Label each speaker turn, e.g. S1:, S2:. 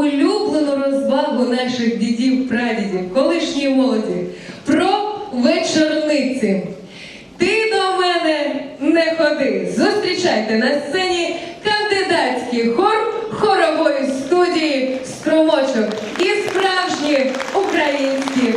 S1: улюблену розвагу наших дідів, прадідів, колишньої молоді, про вечорниці. Ти до мене не ходи. Зустрічайте на сцені кандидатський хор хорової студії скромочок і справжні українські